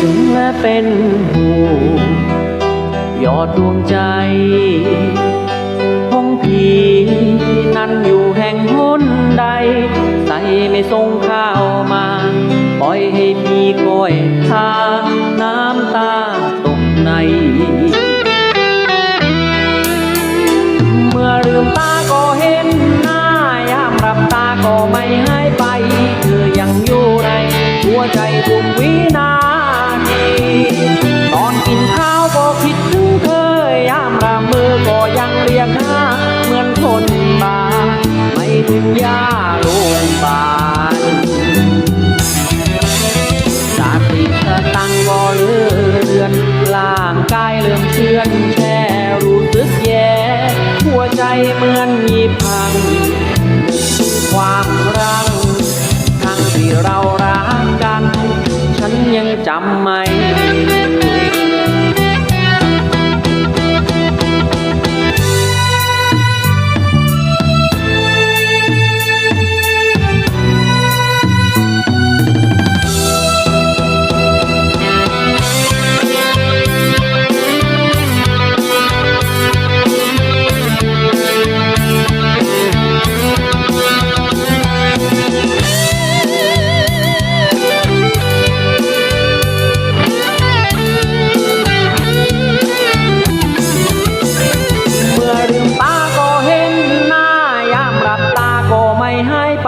ถึงและเป็นห่วง ยอดดวงใจห้องผีนั้นอยู่แห่งหนใด ใส่ไม่ส่งข้าวมา ปล่อยให้พี่คอยทาน้ำตาตกใน เมื่อลืมตาก็เห็นหน้ายามหลับตาก็ไม่หายไป เธอยังอยู่ในหัวใจทุกวินา ไม่ถึงยาโรงบาลสาติสตังค์ก็เลือนร่างกายเริ่อมเชื่อนแช่รู้สึกแย่ หัวใจเหมือนมีพัง ความรังทั้งที่เรารักกัน ฉันยังจำไม่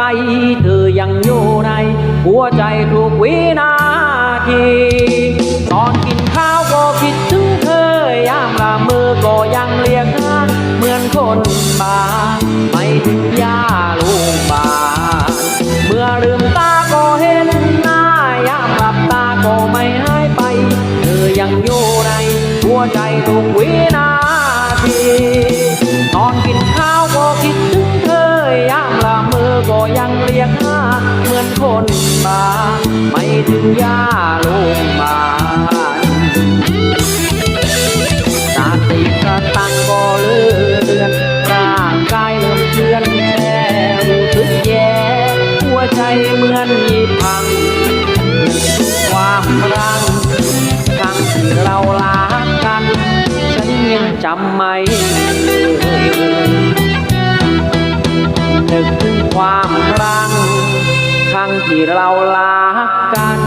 ไปเธอยังอยู่ในหัวใจทุกวินาทีตอนกินข้าวก็คิดถึงเธอยามละมือก็ยังเรียกหาเหมือนคนบ้าไม่ถึงยา ยังเรียกหาเหมือนคนบ้าไม่ถึงยาโรงพยาบาลสาติสตังก็เลือนร่างกายเริ่มเชื่อนแช่รู้สึกแย่หัวใจเหมือนมีพัง ความรังทั้งที่เรารักกัน ฉันยังจำไม่ลืมนึก ความรังครั้งที่เราลากกัน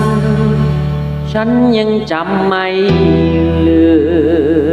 ฉันยังจำไม่ลืม